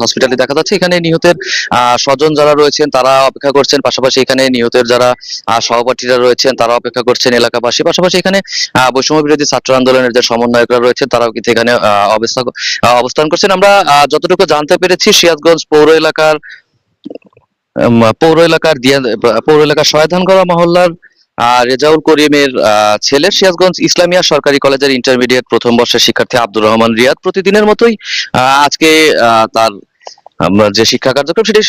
হসপিটালে দেখা যাচ্ছে এখানে নিহতের স্বজন যারা রয়েছেন তারা অপেক্ষা করছেন। পাশাপাশি এখানে নিহতের যারা সহপাঠীরা রয়েছেন তারা অপেক্ষা করছেন এলাকাবাসী। পাশাপাশি এখানে বৈষম্য বিরোধী ছাত্র আন্দোলনের যে সমন্বয়করা রয়েছেন তারাও কিন্তু এখানে আহ, অবস্থা অবস্থান করছেন। আমরা যতটুকু জানতে পেরেছি সিরাজগঞ্জ পৌর এলাকার পৌর এলাকার দিয়া পৌর এলাকার শয়ধানগড়া মহল্লার রেজাউল করিমের ছেলে সিরাজগঞ্জ ইসলামিয়া সরকারি কলেজের ইন্টারমিডিয়েট প্রথম বর্ষের শিক্ষার্থী আব্দুর রহমান রিয়াদ প্রতিদিনের মতোই আজকে তার যে শিক্ষা কার্যক্রম সেটি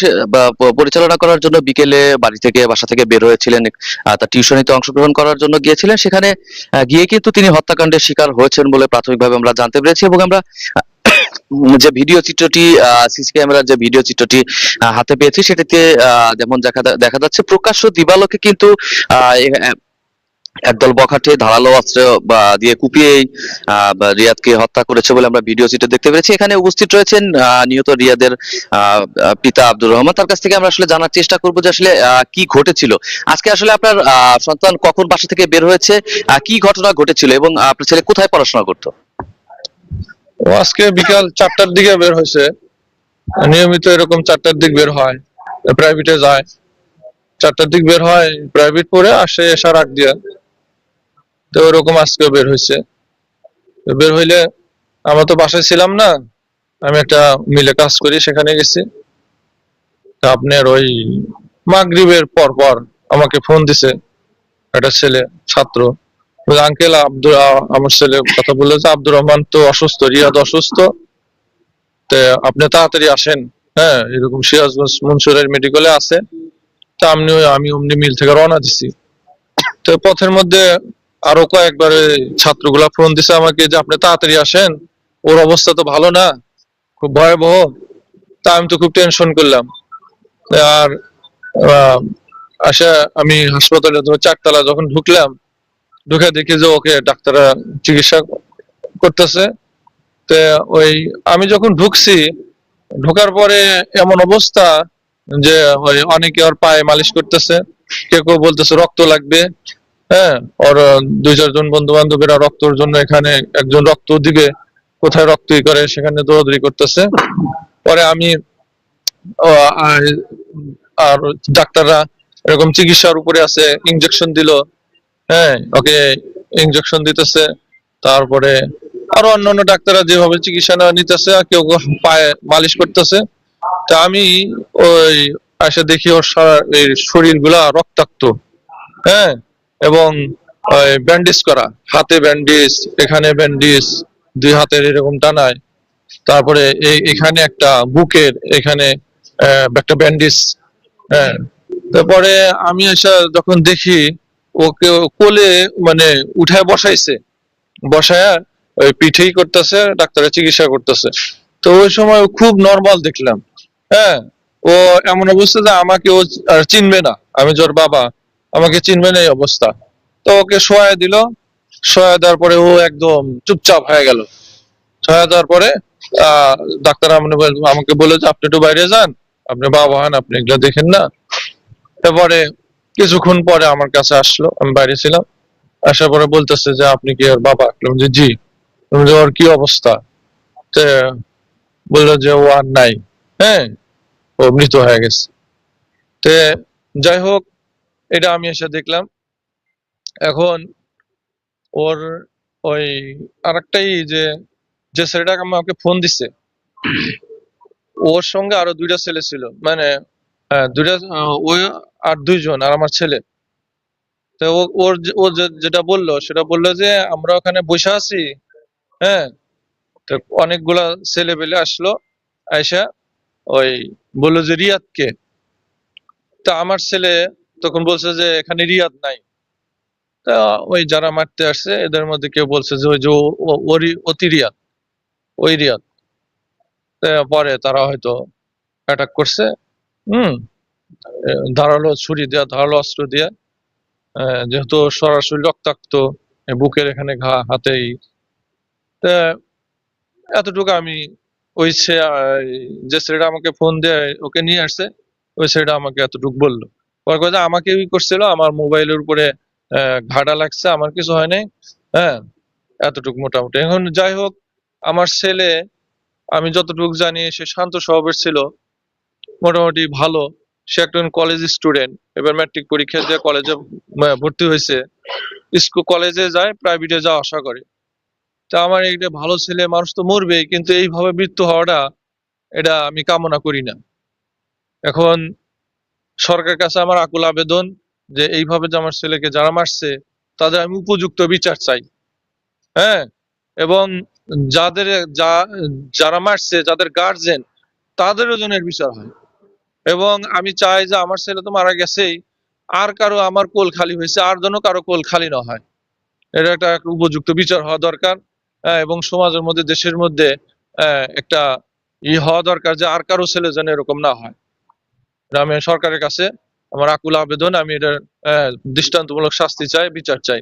পরিচালনা করার জন্য বিকেলে বাড়ি থেকে, বাসা থেকে বের হয়েছিলেন তার টিউশনিতে অংশগ্রহণ করার জন্য গিয়েছিলেন। সেখানে গিয়ে কিন্তু তিনি হত্যাকাণ্ডের শিকার হয়েছেন বলে প্রাথমিকভাবে আমরা জানতে পেরেছি এবং আমরা যে ভিডিও চিত্রটি সিসি ক্যামেরার যে ভিডিও চিত্রটি হাতে পেয়েছি, সেটিতে যেমন দেখা যাচ্ছে প্রকাশ্য দিবালোকে কিন্তু একদল বখাটে ধারালো অস্ত্র দিয়ে কুপিয়ে রিয়াদকে হত্যা করেছে বলে আমরা ভিডিও চিত্র দেখতে পেরেছি। এখানে উপস্থিত রয়েছেন নিহত রিয়াদের পিতা আব্দুর রহমান। তার কাছ থেকে আমরা আসলে জানার চেষ্টা করব যে আসলে কি ঘটেছিল। আজকে আসলে আপনার সন্তান কখন বাসা থেকে বের হয়েছে কি ঘটনা ঘটেছিল, এবং আপনার ছেলে কোথায় পড়াশোনা করতো? ও আজকে বিকাল চারটার দিকে বের হয়েছে। নিয়মিত এরকম চারটার দিক বের হয় প্রাইভেটে যায়। চারটার দিক বের হয় প্রাইভেট পড়ে আসে এসার আগ দিয়া। তো ওরকম আজকে বের হয়েছে। বের হইলে আমরা তো বাসায় ছিলাম না, আমি একটা মিলে কাজ করি, সেখানে গেছি। তা আপনার ওই মাগরিবের পর পর আমাকে ফোন দিছে, একটা ছেলে, ছাত্র। আঙ্কেল আব্দুল আমার ছেলে কথা বলল যে, আব্দুর রহমান তো অসুস্থ, রিয়াদ অসুস্থ। তো আপনি তাড়াতাড়ি আসেন। হ্যাঁ এরকম সিরাজগঞ্জ মনসুরের মেডিকেলে আছে। তা আমি আমি অমনি মিল থেকে রওনা দিছি। তো পথের মধ্যে আরও কয়েকবার ছাত্রগুলা ফোন দিছে আমাকে যে, আপনি তাড়াতাড়ি আসেন। ওর অবস্থা তো ভালো না। খুব ভয়াবহ। তা আমি তো খুব টেনশন করলাম। আর আসা আমি হাসপাতালে চারতলা যখন ঢুকলাম ঢুকে দেখি যে, ওকে ডাক্তাররা চিকিৎসা করতেছে। তো ওই, আমি যখন ঢুকছি, ঢোকার পরে এমন অবস্থা যে, ওই অনেকে ওর পায়ে মালিশ করতেছে। কেউ কেউ বলতেছে, রক্ত লাগবে। হ্যাঁ ওর দুই চারজন বন্ধু বান্ধবেরা রক্তর জন্য এখানে একজন রক্ত দিবে, কোথায় রক্ত করে, সেখানে দৌড়াদৌড়ি করতেছে। পরে আমি আর ডাক্তাররা এরকম চিকিৎসার উপরে আছে ইনজেকশন দিল। হ্যাঁ ওকে ইনজেকশন দিতেছে। তারপরে আরও অন্যান্য ডাক্তাররা যেভাবে চিকিৎসা নিতেছে, আর কেউ পায়ে মালিশ করতেছে। তা আমি ওই এসে দেখি ওর এই শরীরগুলা রক্তাক্ত। হ্যাঁ এবং ব্যান্ডেজ করা। হাতে ব্যান্ডেজ, এখানে ব্যান্ডেজ, দুই হাতের এরকম টানায়। তারপরে এই এখানে একটা বুকের, এখানে একটা ব্যান্ডেজ। হ্যাঁ তারপরে আমি এসে যখন দেখি ওকে কোলে মানে উঠায় বসাইছে। বসায়া ওই পিঠেই করতেছে, ডাক্তারের চিকিৎসা করতেছে। তো ওই সময় খুব নর্মাল দেখলাম। হ্যাঁ ও এমন অবস্থা যে আমাকে ও চিনবে না। আমি জোর বাবা, আমাকে চিনবে না এই অবস্থা। তো ওকে শোয়া দিল। শোয়া দেওয়ার পরে ও একদম চুপচাপ হয়ে গেল। শোয়া দেওয়ার পরে ডাক্তার আমাকে বলে যে, আপনি একটু বাইরে যান। আপনি বাবা হন, আপনি এগুলো দেখেন না। তারপরে কিছুক্ষণ পরে আমার কাছে আসলো, আমি বাইরে ছিলাম। আসার পরে বলতেছে যে, আপনি কি ওর বাবা? যে জি। ওর কি অবস্থা? বলল যে, ও আর নাই। হ্যাঁ? ও মৃত হয়ে গেছে। তো যাই হোক, এটা আমি এসে দেখলাম। এখন ওর ওই আরেকটাই যে যে ছেলেটা আমাকে ফোন দিছে, ওর সঙ্গে আরও দুইটা ছেলে ছিল। মানে দুইটা ওই আর দুইজন আর আমার ছেলে। তো ওর ও যেটা বলল, সেটা বলল যে, আমরা ওখানে বসে আছি। হ্যাঁ? তো অনেকগুলা ছেলে পেলে আসলো আয়সা ওই বলল যে রিয়াদ কে তা আমার ছেলে তখন বলছে যে, এখানে রিয়াদ নাই। তা ওই যারা মারতে আসছে, এদের মধ্যে কেউ বলছে যে, ওই যে ও- ও- অতি রিয়াদ। ওই রিয়াদ। পরে তারা হয়তো অ্যাটাক করছে। হুম? ধারালো ছুরি দেওয়া ধারালো অস্ত্র দিয়ে যেহেতু সরাসরি রক্তাক্ত বুকের এখানে ঘা, হাতেই। এতটুকু আমি ওই যে ছেলেটা আমাকে ফোন দেয় ওকে নিয়ে আসছে, ওই ছেলেটা আমাকে এতটুকু বলল। পরে কথা আমাকে ই করছিল, আমার মোবাইলের উপরে ঘাটা লাগছে, আমার কিছু হয় নাই হ্যাঁ এতটুকু মোটামুটি। এখন যাই হোক, আমার ছেলে, আমি যতটুকু জানি, সে শান্ত স্বভাবের ছিল, মোটামুটি ভালো। সে একজন কলেজ স্টুডেন্ট এবার ম্যাট্রিক পরীক্ষা দিয়ে কলেজে ভর্তি হয়েছে। স্কুল কলেজে যায় প্রাইভেটে যাওয়া আশা করে। তা আমার এটা ভালো ছেলে, মানুষ তো মরবেই, কিন্তু এইভাবে মৃত্যু হওয়াটা, এটা আমি কামনা করি না। এখন সরকারের কাছে আমার আকুল আবেদন যে এইভাবে যে আমার ছেলেকে যারা মারছে, তাদের আমি উপযুক্ত বিচার চাই। হ্যাঁ? এবং যাদের, যা, যারা মারছে, যাদের গার্জেন তাদেরও জনের বিচার হয়। এবং আমি চাই যে আমার ছেলে তো মারা গেছেই, আর কারও আমার কোল খালি হয়েছে, আর যেন কারও কোল খালি না হয়। এটা একটা উপযুক্ত বিচার হওয়া দরকার এবং সমাজের মধ্যে, দেশের মধ্যে একটা ই হওয়া দরকার যে আর কারও ছেলে যেন এরকম না হয়। আমি সরকারের কাছে আমার আকুল আবেদন, আমি এটা দৃষ্টান্তমূলক শাস্তি চাই, বিচার চাই।